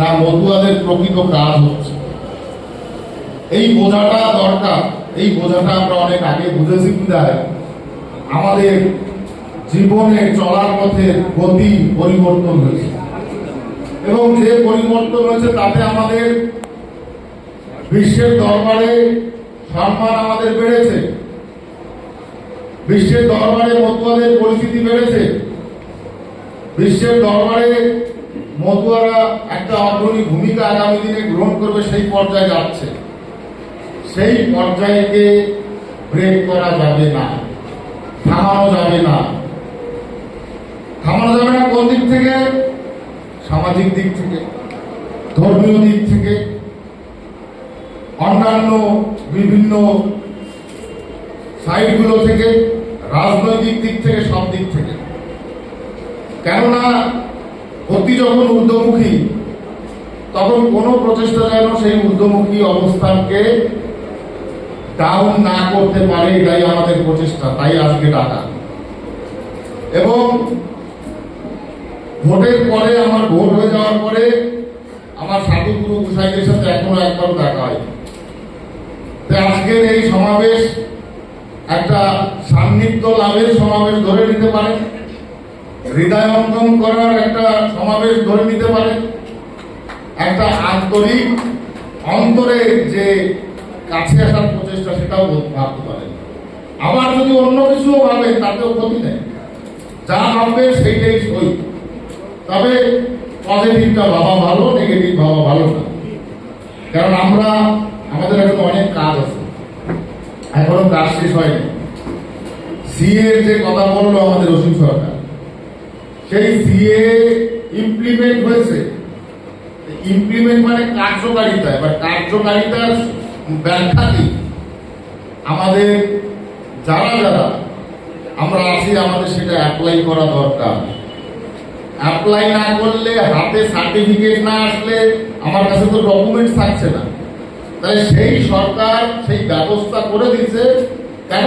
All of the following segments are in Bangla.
না মতুয়াদের প্রকৃত কাজ হচ্ছে। এই বোঝাটা দরকার। এই বোঝাটা আমরা অনেক আগে বুঝেছি বিদায় আমাদের জীবনে চলার পথে গতি পরিবর্তন হয়েছে। এবং যে পরিবর্তন হয়েছে তাতে আমাদের বিশ্বের দরবারে সম্মান আমাদের বেড়েছে। বিশ্বের দরবারে মতুয়াদের পরিস্থিতি বেড়েছে। বিশ্বের দরবারে মতুয়ারা একটা অগ্রণী ভূমিকা আগামী দিনে গ্রহণ করবে সেই পর্যায়ে যাচ্ছে। সেই পর্যায়েকে ব্রেক করা যাবে না, থামানো যাবে না। থামানো যাবে না কোন দিক থেকে? সামাজিক দিক থেকে, ধর্মীয় দিক থেকে। অন্যান্য বিভিন্ন সাইডগুলো থেকে, রাজনৈতিক দিক থেকে, সব দিক থেকে। কেননা অতি যখন ঊর্ধ্বমুখী তখন কোনো প্রচেষ্টা যেন সেই ঊর্ধ্বমুখী অবস্থানকে ডাউন না করতে পারে, এটাই আমাদের প্রচেষ্টা, তাই আজকে ডাকা। এবং ভোটের পরে, আমার ভোট হয়ে যাওয়ার পরে, আমার সাধুগুরু গুসাইদের সাথে এখনও একবার দেখা হয়। আজকের এই সমাবেশ একটা সান্নিধ্য লাভের সমাবেশ ধরে নিতে পারেন হৃদয়ঙ্গম করার একটা সমাবেশ ধরে নিতে পারেন একটা আন্তরিক অন্তরের যে কাছে আসার প্রচেষ্টা সেটাও ভাবতে পারেন। আবার যদি অন্য কিছু ভাবেন, তাতেও ক্ষতি নেই। যা ভাববে সেইটাই সই। তবে পজিটিভটা ভাবা ভালো নেগেটিভ ভাবা ভালো না। কারণ আমরা, আমাদের এখন অনেক কাজ আছে। এখনও কাজ শেষ হয়নি। সিএ যে কথা বলল আমাদের অসীম সরকার, সেই সিএ ইমপ্লিমেন্ট হয়েছে। ইমপ্লিমেন্ট মানে কার্যকারিতা, এবার কার্যকারিতার ব্যাখ্যা কি? আমাদের যারা যারা, আমরা আছি, আমাদের সেটা অ্যাপ্লাই করা দরকার। অ্যাপ্লাই না করলে, হাতে সার্টিফিকেট না আসলে আমার কাছে তো ডকুমেন্টস থাকছে না। তাই সেই সরকার সেই ব্যবস্থা করে দিয়েছে, কেন?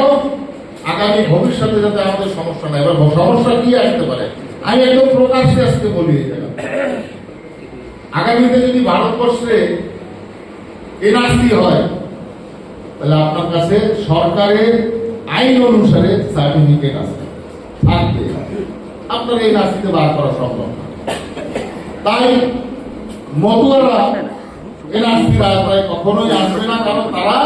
আগামী ভবিষ্যতে যাতে আমাদের সমস্যা নাই এবার সমস্যা কি আসতে পারে? আমি একদম প্রকাশ্যে আজকে বলি আগামীতে যদি ভারতবর্ষে এনআরসি হয়, তাহলে আপনার কাছে সরকারের আইন অনুসারে সার্টিফিকেট আছে, থাকবে। আপনার এই রাস্তিতে বার করা সম্ভব তাই মতুয়ারা এনআরসির আওতায় কখনোই আসবে না, কারণ তারা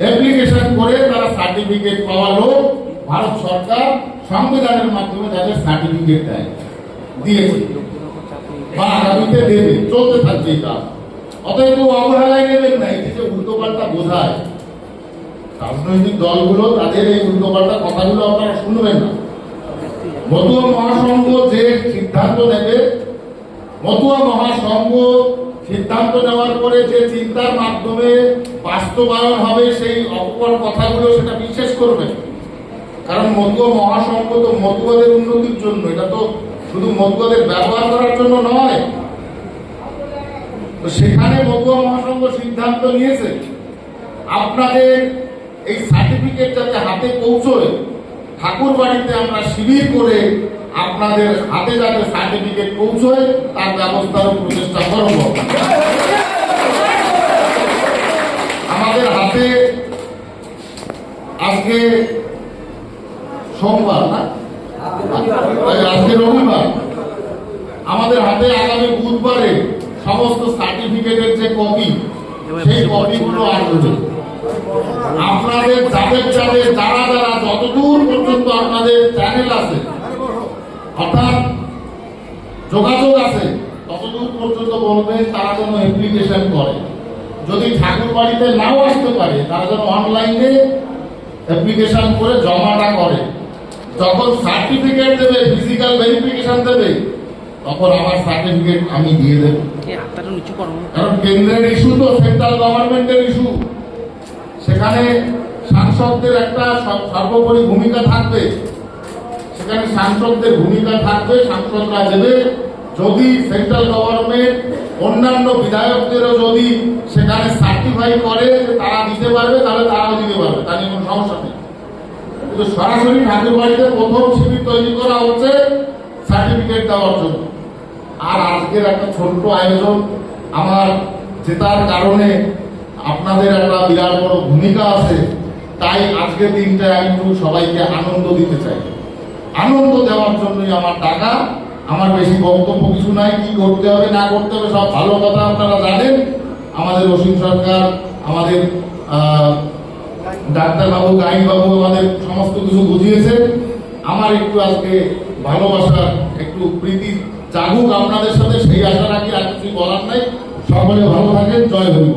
অ্যাপ্লিকেশন করে তারা সার্টিফিকেট পাওয়া লোক। ভারত সরকার সংবিধানের মাধ্যমে তাদের সার্টিফিকেট দেয়, দিয়েছে। বা আগামীতে দেবে, চলতে থাকবে এই কাজ অতএব অবহেলায় নেবেন না এই যে উল্টো পাল্টা বোঝায়। রাজনৈতিক দলগুলো, তাদের এই উল্টো পাল্টা কথাগুলো আপনারা শুনবেন না। মতুয়া মহাসংঘ যে সিদ্ধান্ত নেবে, মতুয়া মহাসংঘ সিদ্ধান্ত নেওয়ার পরে যে চিন্তার মাধ্যমে বাস্তবায়ন হবে, সেই অপর কথাগুলো সেটা বিশেষ করবে কারণ মতুয়া মহাসংঘ তো মতুয়াদের উন্নতির জন্য, এটা তো শুধু মতুয়াদের ব্যবহার করার জন্য নয় সেখানে মতুয়া মহাসংঘ সিদ্ধান্ত নিয়েছে, আপনাদের এই সার্টিফিকেট যাতে হাতে পৌঁছয় ঠাকুর বাড়িতে আমরা শিবির করে আপনাদের হাতে যাতে সার্টিফিকেট পৌঁছয়, তার ব্যবস্থারও প্রচেষ্টা করব। আমাদের হাতে আজকে সোমবার না তাই আজকে রবিবার আমাদের হাতে আগামী বুধবারে সমস্ত সার্টিফিকেটের যে কপি সেই কপিগুলো আসবে আপনাদের যাদের যাদের, যারা যারা যতদূর পর্যন্ত আপনাদের চ্যানেল আছে, অর্থাৎ যোগাযোগ আছে, ততদূর পর্যন্ত বলবেন তারা যেন অ্যাপ্লিকেশন করে। যদি ঠাকুর বাড়িতে নাও আসতে পারে, তারা যেন অনলাইনে অ্যাপ্লিকেশন করে জমাটা করে। যখন সার্টিফিকেট দেবে ফিজিক্যাল ভেরিফিকেশন দেবে, তখন আমার সার্টিফিকেট আমি দিয়ে দেবো। এই হাতটা নিচু করো কেন্দ্রের ইস্যু তো সেন্ট্রাল গভর্নমেন্টের ইস্যু সেখানে সাংসদদের একটা সর- সর্বোপরি ভূমিকা থাকবে। সেখানে সাংসদদের ভূমিকা থাকবে, সাংসদরা দেবে। যদি সেন্ট্রাল গভর্নমেন্ট অন্যান্য বিধায়কদেরও যদি সেখানে সার্টিফাই করে তারা দিতে পারবে, তাহলে তারাও দিতে পারবে। তা নিয়ে কোনো সমস্যা নেই। কিন্তু সরাসরি ঠাকুর বাড়িতে প্রথম শিবির তৈরি করা হচ্ছে সার্টিফিকেট দেওয়ার জন্য। আর আজকের একটা ছোট্ট আয়োজন আমার জেতার কারণে আপনাদের একটা বিরাট বড় ভূমিকা আছে, তাই আজকের দিনটায় আমি একটু সবাইকে আনন্দ দিতে চাই। আনন্দ দেওয়ার জন্যই আমার টাকা, আমার বেশি বক্তব্য কিছু নাই, কি করতে হবে, না করতে হবে, সব ভালো কথা আপনারা জানেন। আমাদের অসীম সরকার, আমাদের ডাক্তারবাবু গাইনবাবু আমাদের সমস্ত কিছু বুঝিয়েছে আমার একটু আজকে ভালোবাসার, একটু প্রীতি জাগুক, আপনাদের সাথে সেই আশা রাখি আর কিছুই বলার নাই। সকলে ভালো থাকেন, জয় হরিব